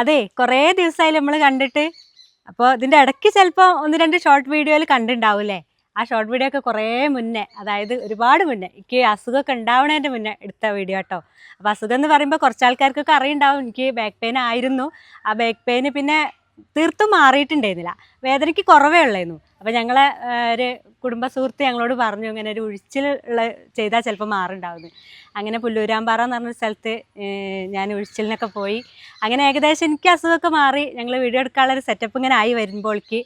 അതെ കുറേ ദിവസമായി നമ്മൾ കണ്ടിട്ട്. അപ്പോൾ ഇതിന്റെ ഇടയ്ക്ക് ചിലപ്പോൾ ഒന്ന് രണ്ട് ഷോർട്ട് വീഡിയോയിൽ കണ്ടിട്ടുണ്ടാവൂലേ ആ ഷോർട്ട് വീഡിയോ ഒക്കെ കുറേ മുന്നേ അതായത് ഒരുപാട് മുന്നേ. എനിക്ക് അസുഖമൊക്കെ ഉണ്ടാവണതിന്റെ മുന്നേ എടുത്ത വീഡിയോ കേട്ടോ അപ്പോൾ അസുഖം എന്ന് പറയുമ്പോൾ കുറച്ച് ആൾക്കാർക്കൊക്കെ അറിയുണ്ടാവും. എനിക്ക് ബാക്ക് പെയിൻ ആയിരുന്നു. ആ ബാക്ക് പെയിന് പിന്നെ തീർത്തും മാറിയിട്ടുണ്ടായിരുന്നില്ല വേദനയ്ക്ക് കുറവേ ഉള്ളായിരുന്നു അപ്പോൾ ഞങ്ങളെ ഒരു കുടുംബ സുഹൃത്ത് ഞങ്ങളോട് പറഞ്ഞു ഇങ്ങനെ ഒരു ഉഴിച്ചിൽ ഉള്ള ചെയ്താൽ ചിലപ്പോൾ മാറുണ്ടാവുന്നു. അങ്ങനെ പുല്ലൂരാമ്പാറ എന്ന് പറഞ്ഞ സ്ഥലത്ത് ഞാൻ ഉഴിച്ചിലിനൊക്കെ പോയി. അങ്ങനെ ഏകദേശം എനിക്ക് അസുഖമൊക്കെ മാറി. ഞങ്ങൾ വീഡിയോ എടുക്കാനുള്ളൊരു സെറ്റപ്പ് ഇങ്ങനെ ആയി വരുമ്പോഴേക്ക്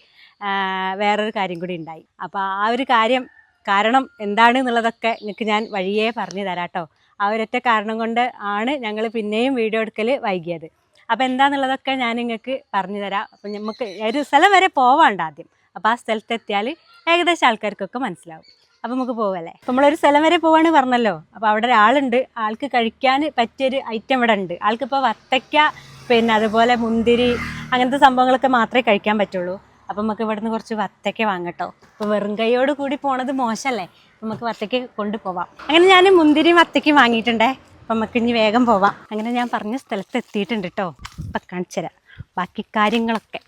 വേറൊരു കാര്യം കൂടി ഉണ്ടായി അപ്പോൾ ആ ഒരു കാര്യം കാരണം എന്താണ് എന്നുള്ളതൊക്കെ നിങ്ങൾക്ക് ഞാൻ വഴിയേ പറഞ്ഞു തരാം കേട്ടോ ആ ഒരൊറ്റ കാരണം കൊണ്ട് ആണ് ഞങ്ങൾ പിന്നെയും വീഡിയോ എടുക്കൽ വൈകിയത്. അപ്പോൾ എന്താണെന്നുള്ളതൊക്കെ ഞാൻ നിങ്ങൾക്ക് പറഞ്ഞു തരാം അപ്പം നമുക്ക് ഒരു സ്ഥലം വരെ പോവാണ്ട് ആദ്യം. അപ്പോൾ ആ സ്ഥലത്തെത്തിയാൽ ഏകദേശം ആൾക്കാർക്കൊക്കെ മനസ്സിലാവും. അപ്പോൾ നമുക്ക് പോവല്ലേ? അപ്പോൾ നമ്മളൊരു സ്ഥലം വരെ പോവാണ് പറഞ്ഞല്ലോ? അപ്പോൾ അവിടെ ഒരാളുണ്ട്. ആൾക്ക് കഴിക്കാൻ പറ്റിയൊരു ഐറ്റം ഇവിടെ ഉണ്ട്. ആൾക്കിപ്പോൾ വത്തയ്ക്ക പിന്നെ അതുപോലെ മുന്തിരി അങ്ങനത്തെ സംഭവങ്ങളൊക്കെ മാത്രമേ കഴിക്കാൻ പറ്റുള്ളൂ. അപ്പം നമുക്ക് ഇവിടുന്ന് കുറച്ച് വത്തയ്ക്ക വാങ്ങട്ടോ അപ്പോൾ വെറും കൈയോട് കൂടി പോണത് മോശമല്ലേ? അപ്പം നമുക്ക് വത്തയ്ക്ക കൊണ്ടുപോവാം. അങ്ങനെ ഞാൻ മുന്തിരിയും വത്തയ്ക്കും വാങ്ങിയിട്ടുണ്ടേ. അപ്പം നമുക്ക് ഇനി വേഗം പോവാം. അങ്ങനെ ഞാൻ പറഞ്ഞ സ്ഥലത്ത് എത്തിയിട്ടുണ്ട് കേട്ടോ അപ്പം കാണിച്ചുതരാം ബാക്കി കാര്യങ്ങളൊക്കെ.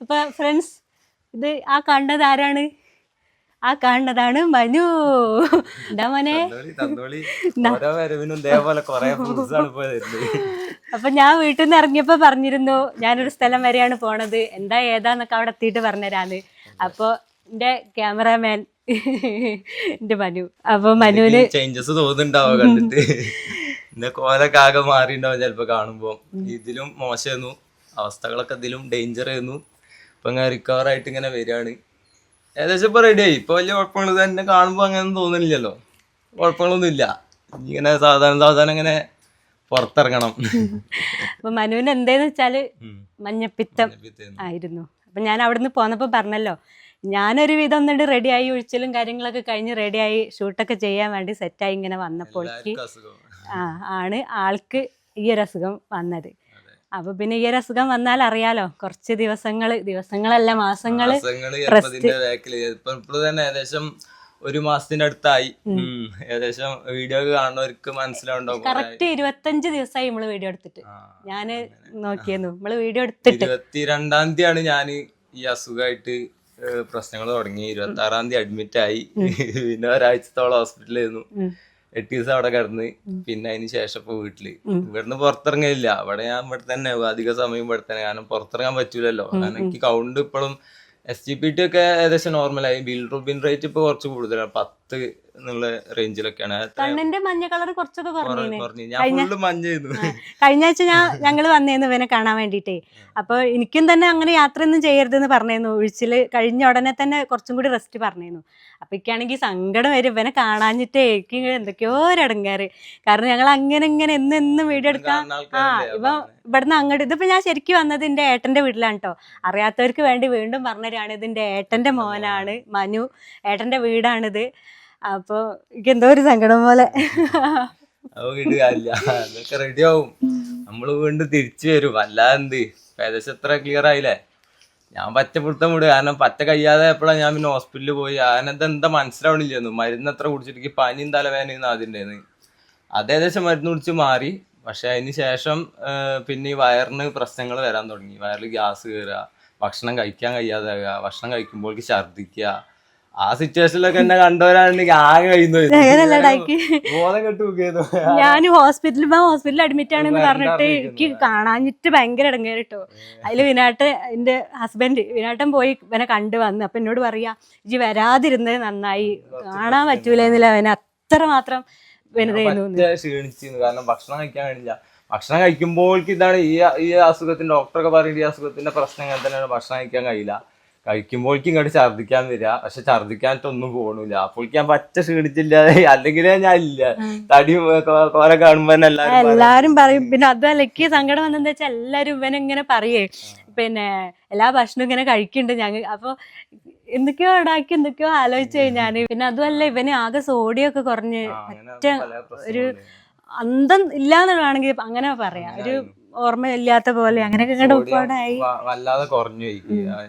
അപ്പം ഫ്രണ്ട്സ് ഇത് ആ കണ്ടത് ആരാണ്? ആ കാണുന്നതാണ് മനു. എന്താ മോനെ. അപ്പൊ ഞാൻ വീട്ടിൽ നിന്ന് ഇറങ്ങിയപ്പോ പറഞ്ഞിരുന്നു ഞാനൊരു സ്ഥലം വരെയാണ് പോണത്. എന്താ ഏതാന്നൊക്കെ അവിടെ എത്തിയിട്ട് പറഞ്ഞുതരാന്ന് അപ്പൊ എന്റെ ക്യാമറാമാൻ എന്റെ മനു. അപ്പൊ മനുവിന് ചേഞ്ചസ് തോന്നുന്നുണ്ടാവും കണ്ടിട്ട്. എന്റെ കോലൊക്കെ ആകെ മാറിണ്ടാവും ചിലപ്പോ കാണുമ്പോ. ഇതിലും മോശമായിരുന്നു. അവസ്ഥകളൊക്കെ ഇതിലും ഡേഞ്ചർ ആയിരുന്നു. ഇപ്പൊ ഇങ്ങനെ റിക്കവർ ആയിട്ട് ഇങ്ങനെ വരികയാണ്. ഏകദേശം ഇപ്പൊ റെഡി ആയി. ഇപ്പൊ വലിയ കുഴപ്പങ്ങൾ തന്നെ കാണുമ്പോ അങ്ങനെ തോന്നുന്നില്ലല്ലോ. കുഴപ്പങ്ങളൊന്നും ഇല്ല. ഇങ്ങനെ സാധാരണ സാധാരണ ഇങ്ങനെ പുറത്തിറങ്ങണം. അപ്പൊ മനുവിന് എന്തേന്ന് വെച്ചാൽ മഞ്ഞപ്പിത്തം മഞ്ഞപ്പിത്തം. ആയിരുന്നു. അപ്പൊ ഞാൻ അവിടുന്ന് പോന്നപ്പോ പറഞ്ഞല്ലോ ഞാനൊരു വിധം ഒന്നുണ്ട് റെഡിയായി ഒഴിച്ചിലും കാര്യങ്ങളൊക്കെ കഴിഞ്ഞ് റെഡിയായി ഷൂട്ടൊക്കെ ചെയ്യാൻ വേണ്ടി സെറ്റായി ഇങ്ങനെ വന്നപ്പോൾ ആ ആണ് ആൾക്ക് ഈ ഒരു അസുഖം വന്നത്. അപ്പൊ പിന്നെ ഈ ഒരു അസുഖം വന്നാൽ അറിയാലോ കുറച്ച് ദിവസങ്ങൾ ദിവസങ്ങളല്ല മാസങ്ങൾ തന്നെ ഏകദേശം ഒരു മാസത്തിന്റെ അടുത്തായി. ഏകദേശം വീഡിയോ കാണുന്നവർക്ക് മനസ്സിലാവുണ്ടാവും കുറെ. കറക്റ്റ് ഇരുപത്തഞ്ച് ദിവസമായി നമ്മൾ വീഡിയോ എടുത്തിട്ട്. ഞാൻ നോക്കിയിരുന്നു നമ്മൾ വീഡിയോ എടുത്തിട്ട്. ഇരുപത്തിരണ്ടാം തീയതിയാണ് ഞാൻ ഈ അസുഖമായിട്ട് പ്രശ്നങ്ങൾ തുടങ്ങി. ഇരുപത്തി ആറാം തീയതി അഡ്മിറ്റ് ആയി. പിന്നെ ഒരാഴ്ചത്തോളം ഹോസ്പിറ്റലിൽ ഉം. എട്ട് ദിവസം അവിടെ കിടന്ന്. പിന്നെ അതിന് ശേഷം ഇപ്പൊ വീട്ടിൽ. ഇവിടുന്ന് പുറത്തിറങ്ങില്ല അവിടെ ഞാൻ ഇവിടെ തന്നെ അധിക സമയം ഇവിടെ തന്നെ. കാരണം പുറത്തിറങ്ങാൻ പറ്റൂലല്ലോ. കാരണം എനിക്ക് കൗണ്ട് ഇപ്പോഴും എസ് ജി പി ടി ഒക്കെ ഏകദേശം നോർമലായി ബിൽ റൂബിൻ റേറ്റ് ഇപ്പൊ കുറച്ച് കൂടുതലാണ്. പത്ത് എന്നുള്ള റേഞ്ചിലൊക്കെയാണ്. കണ്ണിന്റെ മഞ്ഞ കളർ കുറച്ചൊക്കെ കുറഞ്ഞു. മഞ്ഞ ഞാൻ ഫുള്ള് മഞ്ഞായിരുന്നു കഴിഞ്ഞ ആഴ്ച ഞാൻ ഞങ്ങൾ വന്നേന്ന് ഇവനെ കാണാൻ വേണ്ടിട്ടേ. അപ്പൊ എനിക്കും തന്നെ അങ്ങനെ യാത്ര യാത്രയൊന്നും ചെയ്യരുതെന്ന് പറഞ്ഞിരുന്നു ഒഴിച്ചിൽ കഴിഞ്ഞ ഉടനെ തന്നെ കുറച്ചും കൂടി റെസ്റ്റ് പറഞ്ഞിരുന്നു അപ്പൊ ഇക്കാണെങ്കിൽ സങ്കടം വരും. ഇവനെ കാണാഞ്ഞിട്ടേ എനിക്ക് എന്തൊക്കെയോ ഒരടങ്ങാറ് കാരണം ഞങ്ങൾ അങ്ങനെ ഇങ്ങനെ എന്ന് എന്നും വീഡിയോ എടുക്കാം ആ ഇപ്പൊ ഇവ ഇവിടുന്ന് അങ്ങോട്ട് ഇതിപ്പോ ഞാൻ ശരിക്കും വന്നത് എന്റെ ഏട്ടന്റെ വീട്ടിലാണ് കേട്ടോ അറിയാത്തവർക്ക് വേണ്ടി വീണ്ടും പറഞ്ഞുതരാണ് ഇതിന്റെ ഏട്ടന്റെ മോനാണ് മനു. ഏട്ടന്റെ വീടാണിത്. എനിക്ക് എന്തോ ഒരു സങ്കടം പോലെ. അതൊക്കെ റെഡി ആവും. നമ്മൾ വീണ്ടും തിരിച്ചു വരും. അല്ലാതെ എന്ത്? ഏകദേശം എത്ര ക്ലിയർ ആയില്ലേ? ഞാൻ പറ്റ പിടുത്തം വിടും. കാരണം പറ്റ കഴിയാതെ എപ്പോഴാണ് ഞാൻ പിന്നെ ഹോസ്പിറ്റലിൽ പോയി. അതിനെന്താ എന്താ മനസ്സിലാവണില്ലെന്നു. മരുന്ന് എത്ര കുടിച്ചിട്ട് പനിയും തലവേദനയും അത് ഏകദേശം മരുന്ന് കുടിച്ച് മാറി. പക്ഷെ അതിന് ശേഷം പിന്നെ ഈ വയറിന് പ്രശ്നങ്ങൾ വരാൻ തുടങ്ങി. വയറിൽ ഗ്യാസ് കയറുക ഭക്ഷണം കഴിക്കാൻ കഴിയാതെ ഭക്ഷണം കഴിക്കുമ്പോഴേക്ക് ഛർദ്ദിക്കുക ആ സിറ്റുവേഷനിലൊക്കെ എന്നെ കണ്ടവരാണെങ്കിൽ ആകെ കഴിയുന്നു ഞാൻ ഹോസ്പിറ്റലിൽ പോകാൻ ഹോസ്പിറ്റലിൽ അഡ്മിറ്റ് ആണെന്ന് പറഞ്ഞിട്ട് എനിക്ക് കാണാഞ്ഞിട്ട് ഭയങ്കര ഇടങ്ങേറിട്ടോ അതിൽ വിനാട്ട് എന്റെ ഹസ്ബൻഡ് വിനാട്ടൻ പോയി ഇവനെ കണ്ടു വന്ന്. അപ്പൊ എന്നോട് പറയാ ഇജി വരാതിരുന്നത് നന്നായി. കാണാൻ പറ്റൂലെന്നില്ല. അവന് അത്ര മാത്രം ക്ഷീണിച്ചിരുന്നു. കാരണം ഭക്ഷണം കഴിക്കാൻ ഭക്ഷണം കഴിക്കുമ്പോൾ ഇതാണ് ഈ ഈ അസുഖത്തിന്റെ ഡോക്ടറൊക്കെ പറയുന്നത് ഈ അസുഖത്തിന്റെ പ്രശ്നം ഇങ്ങനെ തന്നെയാണ്. ഭക്ഷണം കഴിക്കാൻ കഴിയില്ല. കഴിക്കുമ്പോഴേക്കും ഇങ്ങോട്ട് ഛർദിക്കാൻ വരിക. പക്ഷെ ഛർദിക്കാനിട്ടൊന്നും പോണില്ല. അപ്പോഴേക്ക് ഞാൻ പറ്റ ക്ഷീണിച്ചില്ല. അല്ലെങ്കിൽ ഞാൻ ഇല്ല. തടി കോര കാണുമ്പോ എല്ലാരും പറയും. പിന്നെ അതല്ല എനിക്ക് സങ്കടം വന്നെന്ന് വെച്ചാൽ എല്ലാരും ഇവനെ ഇങ്ങനെ പറയേ. പിന്നെ എല്ലാ ഭക്ഷണവും ഇങ്ങനെ കഴിക്കുന്നുണ്ട് ഞങ്ങൾ അപ്പൊ എന്തൊക്കെയോ ഉണ്ടാക്കി എന്തൊക്കെയോ ആലോചിച്ചു ഞാൻ പിന്നെ അതുമല്ല ഇവന് ആകെ സോഡിയം ഒക്കെ കുറഞ്ഞ് പറ്റ ഒരു. അന്തം ഇല്ലാന്നുള്ളതാണെങ്കിൽ അങ്ങനെ പറയാം. ഒരു ഓർമ്മയില്ലാത്ത പോലെ അങ്ങനെയൊക്കെ വല്ലാതെ കുറഞ്ഞു പോയി.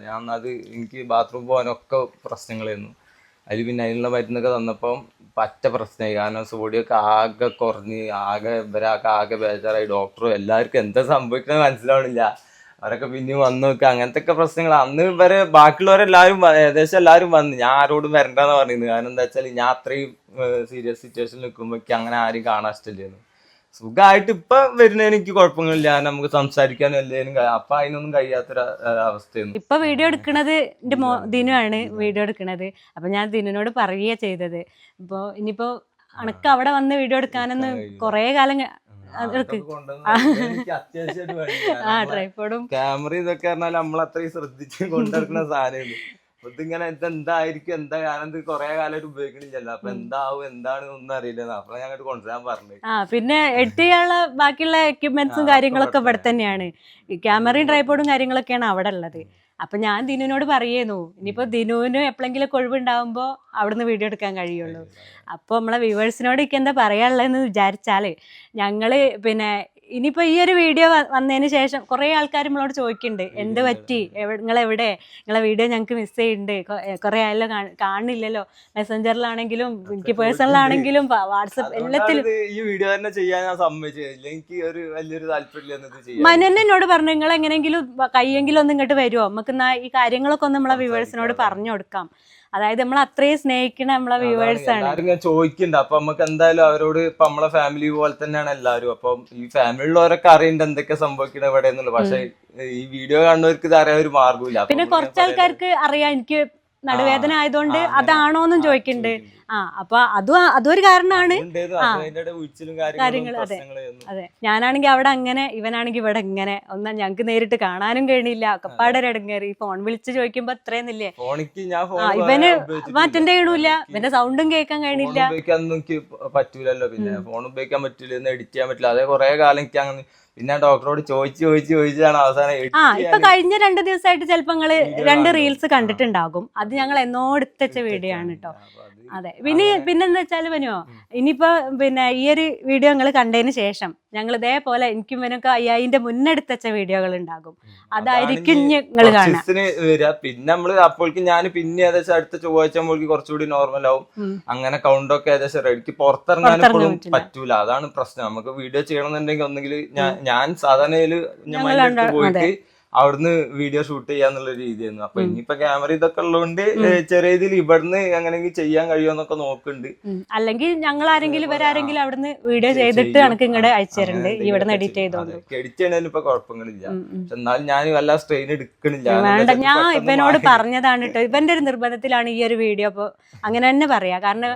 ഞാൻ അത് എനിക്ക് ബാത്റൂം പോകാനൊക്കെ പ്രശ്നങ്ങളായിരുന്നു. അതിൽ പിന്നെ അതിനുള്ള മരുന്നൊക്കെ തന്നപ്പം പറ്റ പ്രശ്നമായി. കാരണം സോഡിയൊക്കെ ആകെ കുറഞ്ഞ് ആകെ ഇവരൊക്കെ ആകെ ബേജാറായി. ഡോക്ടറും എല്ലാവർക്കും എന്താ സംഭവിക്കണമെന്ന് മനസ്സിലാവണില്ല. അവരൊക്കെ പിന്നെ വന്ന് നോക്കുക. അങ്ങനത്തെ ഒക്കെ പ്രശ്നങ്ങൾ അന്ന് ഇവരെ ബാക്കിയുള്ളവരെല്ലാവരും ഏകദേശം എല്ലാവരും വന്നു. ഞാൻ ആരോടും വരണ്ടെന്ന് പറഞ്ഞിരുന്നു കാരണം എന്താ വെച്ചാൽ ഞാൻ അത്രയും സീരിയസ് സിറ്റുവേഷനിൽ നിൽക്കുമ്പോഴേക്ക് അങ്ങനെ ആരും കാണാൻ ഇഷ്ടമില്ലായിരുന്നു. സുഖമായിട്ട് ഇപ്പൊ വരുന്നതിന് എനിക്ക് കുഴപ്പങ്ങളില്ല നമുക്ക് സംസാരിക്കാനും എല്ലാവരും അപ്പൊ അതിനൊന്നും കഴിയാത്തൊരു അവസ്ഥയൊന്നും. ഇപ്പൊ വീഡിയോ എടുക്കണത് എന്റെ മോ ദിനുവാണ് വീഡിയോ എടുക്കണത്. അപ്പൊ ഞാൻ ദിനുനോട് പറയുക ചെയ്തത്. ഇപ്പൊ ഇനിയിപ്പോ അണക്ക് അവിടെ വന്ന് വീഡിയോ എടുക്കാനൊന്ന് കൊറേ കാലം ആ ട്രൈഫോഡും ക്യാമറ ഇതൊക്കെ പറഞ്ഞാൽ നമ്മൾ അത്രയും ശ്രദ്ധിച്ച് കൊണ്ടെടുക്കുന്ന സാധനമാണ് അപ്പൊ ഇതിങ്ങനെ ഇത് എന്തായിരിക്കും എന്താ കാരണം? ഇത് കൊറേ കാലമായിട്ട് ഉപയോഗിക്കണില്ലല്ലോ. അപ്പൊ എന്താവും? എന്താണ് ഒന്നും അറിയില്ല. അപ്പൊ ഞാൻ അങ്ങോട്ട് കൊണ്ടുവരാൻ പറഞ്ഞു ആ പിന്നെ എഡിറ്റ് ചെയ്യാനുള്ള ബാക്കിയുള്ള എക്യുപ്മെന്റ്സും കാര്യങ്ങളൊക്കെ ഇവിടെ തന്നെയാണ്. ക്യാമറയും ട്രൈപോഡും കാര്യങ്ങളൊക്കെയാണ് അവിടെ ഉള്ളത്. അപ്പൊ ഞാൻ ദിനുവിനോട് പറയുന്നു ഇനിയിപ്പോ ദിനുവിന് എപ്പോഴെങ്കിലും കൊഴിവുണ്ടാവുമ്പോ അവിടുന്ന് വീഡിയോ എടുക്കാൻ കഴിയുള്ളൂ. അപ്പോൾ നമ്മളെ വ്യൂവേഴ്സിനോട് ഒക്കെ എന്താ പറയാനുള്ളതെന്ന് വിചാരിച്ചാൽ ഞങ്ങൾ പിന്നെ ഇനിയിപ്പോ ഈ ഒരു വീഡിയോ വന്നതിന് ശേഷം കുറെ ആൾക്കാർ നമ്മളോട് ചോദിക്കുന്നുണ്ട് എന്ത് പറ്റി? നിങ്ങൾ എവിടെ നിങ്ങളെ വീഡിയോ ഞങ്ങൾക്ക് മിസ് ചെയ്യുന്നുണ്ട് കുറെ ആയാലും ആയല്ലോ കാണുന്നില്ലല്ലോ മെസ്സഞ്ചറിലാണെങ്കിലും എനിക്ക് പേഴ്സണലാണെങ്കിലും വാട്സപ്പ് എല്ലാത്തിലും ഈ വീഡിയോ തന്നെ ചെയ്യാൻ ഞാൻ എനിക്ക് ഒരു വലിയൊരു മനുവിനെ എന്നോട് പറഞ്ഞു നിങ്ങൾ എങ്ങനെയെങ്കിലും കയ്യെങ്കിലും ഒന്ന് ഇങ്ങോട്ട് വരുമോ നമുക്ക് ഈ കാര്യങ്ങളൊക്കെ ഒന്ന് നമ്മളെ വ്യൂവേഴ്സിനോട് പറഞ്ഞു കൊടുക്കാം. അതായത് നമ്മൾ അത്രയും സ്നേഹിക്കുന്ന നമ്മളെ വ്യൂവേഴ്സ് ആണ്. ഞാൻ ചോദിക്കുന്നുണ്ട്. അപ്പൊ നമുക്ക് എന്തായാലും അവരോട് ഇപ്പൊ നമ്മളെ ഫാമിലി പോലെ തന്നെയാണ് എല്ലാവരും അപ്പം ഈ ഫാമിലിയുള്ളവരൊക്കെ അറിയേണ്ട എന്തൊക്കെ സംഭവിക്കണ ഇവിടെ എന്നുള്ളത് പക്ഷെ ഈ വീഡിയോ കാണുന്നവർക്ക് ഇത് അറിയാൻ ഒരു മാർഗമില്ല പിന്നെ നമ്മൾ കുറച്ച് ആൾക്കാർക്ക് അറിയാം. എനിക്ക് നടുവേദന ആയതുകൊണ്ട്. അതാണോന്നും ചോദിക്കുന്നുണ്ട് ചോദിക്കുന്നുണ്ട്. ആ അപ്പൊ അതും അതൊരു കാരണമാണ്. അതെ. അതെ. ഞാനാണെങ്കിൽ അവിടെ അങ്ങനെ ഇവനാണെങ്കിൽ ഇവിടെ ഇങ്ങനെ. ഒന്നും ഞങ്ങൾക്ക് നേരിട്ട് കാണാനും കഴിഞ്ഞില്ല ഒക്കെപ്പാടെ ഇടങ്ങേറി ഫോൺ വിളിച്ച് ചോദിക്കുമ്പോ ആ ഇവന് അറ്റൻഡ് ചെയ്യണില്ല ഇവന്റെ സൗണ്ടും കേൾക്കാൻ കഴിഞ്ഞില്ല പറ്റൂലല്ലോ പിന്നെ. ഫോൺ ഉപയോഗിക്കാൻ പറ്റില്ല എഡിറ്റ് ചെയ്യാൻ പറ്റില്ല. അതെ കുറെ കാലം എനിക്ക് അങ്ങനെ പിന്നെ ഡോക്ടറോട് ചോദിച്ചു ചോദിച്ചു ചോദിച്ചാണ് അവസാനം ആ ഇപ്പൊ കഴിഞ്ഞ രണ്ട് ദിവസമായിട്ട് ചിലപ്പോ നിങ്ങൾ രണ്ട്. റീൽസ് കണ്ടിട്ടുണ്ടാകും. അത് ഞങ്ങൾ എന്നോ വീഡിയോ ആണ് കേട്ടോ അതെ പിന്നെ പിന്നെന്താ വെച്ചാൽ പനുവോ ഇനിയിപ്പോ പിന്നെ ഈ ഒരു വീഡിയോ ഞങ്ങൾ കണ്ടതിന് ശേഷം ഞങ്ങൾ ഇതേപോലെ എനിക്കും ഇവനൊക്കെ അയ്യായിന്റെ മുന്നെടുത്തച്ച വീഡിയോകൾ ഉണ്ടാകും. അതായിരിക്കും ഞങ്ങൾ നിങ്ങൾ കാണാം പിന്നെ നമ്മൾ അപ്പോഴേക്കും ഞാൻ പിന്നെ ഏകദേശം അടുത്ത ചൊവ്വാഴ്ച ആകുമ്പോഴേക്കും കുറച്ചുകൂടി നോർമൽ ആവും. അങ്ങനെ കൗണ്ടൊക്കെ ഏകദേശം റെഡിക്ക് പുറത്തിറങ്ങാൻ. പറ്റൂല. അതാണ് പ്രശ്നം. നമുക്ക് വീഡിയോ ചെയ്യണമെന്നുണ്ടെങ്കിൽ ഒന്നെങ്കിൽ ഞാൻ ഞാൻ സാധാരണയിൽ ഞാൻ പോയിട്ട് അവിടുന്ന് വീഡിയോ ഷൂട്ട് ചെയ്യാന്നുള്ള രീതിയായിരുന്നു. അപ്പൊ ഇനിയിപ്പോ ക്യാമറ ഇതൊക്കെ ഉള്ളതുകൊണ്ട് ചെറിയ രീതിയിൽ ഇവിടുന്ന് അങ്ങനെ ചെയ്യാൻ കഴിയുമെന്നൊക്കെ നോക്കുന്നുണ്ട്. അല്ലെങ്കിൽ ഞങ്ങൾ ആരെങ്കിലും ഇവരാരെങ്കിലും അവിടുന്ന് വീഡിയോ ചെയ്തിട്ട് എനിക്ക് ഇങ്ങോട്ട് അയച്ചു തരുന്നുണ്ട് ഇവിടുന്ന് എഡിറ്റ് ചെയ്തോളൂ. എഡിറ്റ് ചെയ്യണതിന് ഇപ്പൊ കുഴപ്പങ്ങളില്ല. പക്ഷെ എന്നാലും ഞാൻ വല്ല സ്ട്രെയിൻ എടുക്കണില്ല. വേണ്ട ഞാൻ ഇവനോട് പറഞ്ഞതാണ് കേട്ടോ ഇവന്റെ ഒരു നിർബന്ധത്തിലാണ് ഈ ഒരു വീഡിയോ അപ്പൊ അങ്ങനെ തന്നെ പറയാ. കാരണം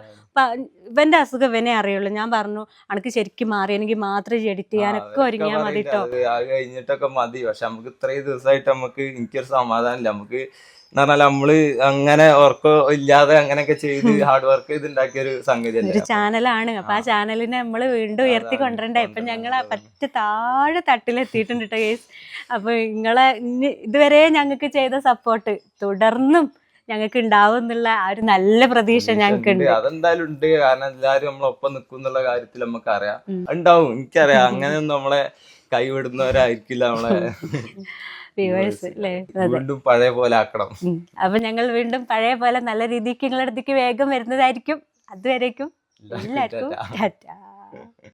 ഇവന്റെ അസുഖം ഇവനെ അറിയുള്ളൂ. ഞാൻ പറഞ്ഞു അനക്ക് ശരിക്കും മാറിയെങ്കിൽ മാത്രം എഡിറ്റ് ചെയ്യാനൊക്കെ ഒരുങ്ങിയാൽ മതി കേട്ടോ കഴിഞ്ഞിട്ടൊക്കെ മതി. പക്ഷെ നമുക്ക് ഇത്രയും ദിവസമായിട്ട് നമുക്ക് എനിക്കൊരു സമാധാനമില്ല. നമുക്ക് എന്ന് പറഞ്ഞാൽ നമ്മൾ അങ്ങനെ ഉറക്കം ഇല്ലാതെ അങ്ങനെയൊക്കെ ചെയ്ത് ഹാർഡ് വർക്ക് ചെയ്ത് ഉണ്ടാക്കിയ ഒരു സംഗതി ഒരു ചാനലാണ് അപ്പൊ ആ ചാനലിനെ നമ്മൾ വീണ്ടും ഉയർത്തി കൊണ്ടുവരണ്ടേ ഇപ്പൊ ഞങ്ങൾ. പറ്റ താഴെ തട്ടിലെത്തിയിട്ടുണ്ട് കേട്ടോ കേസ് അപ്പൊ നിങ്ങളെ ഇതുവരെ ഞങ്ങൾക്ക് ചെയ്ത സപ്പോർട്ട് തുടർന്നും ഞങ്ങൾക്ക് ഉണ്ടാവും എന്നുള്ള ആ ഒരു നല്ല പ്രതീക്ഷ ഞങ്ങൾക്ക് ഉണ്ട്. അതെന്തായാലും ഉണ്ട്. കാരണം എല്ലാരും നമ്മളൊപ്പം നിൽക്കും എന്നുള്ള കാര്യത്തിൽ നമുക്ക് അറിയാം. ഉണ്ടാവും. എനിക്കറിയാം. അങ്ങനെയൊന്നും നമ്മളെ കൈവിടുന്നവരായിരിക്കില്ല നമ്മളെ. വ്യൂവേഴ്സ് അല്ലേ വീണ്ടും പഴയ പോലെ ആക്കണം. അപ്പൊ ഞങ്ങൾ വീണ്ടും പഴയ പോലെ നല്ല രീതിക്ക് നിങ്ങളുടെ അടുത്തേക്ക് വേഗം വരുന്നതായിരിക്കും അതുവരേക്കും എല്ലാവർക്കും. ടാറ്റാ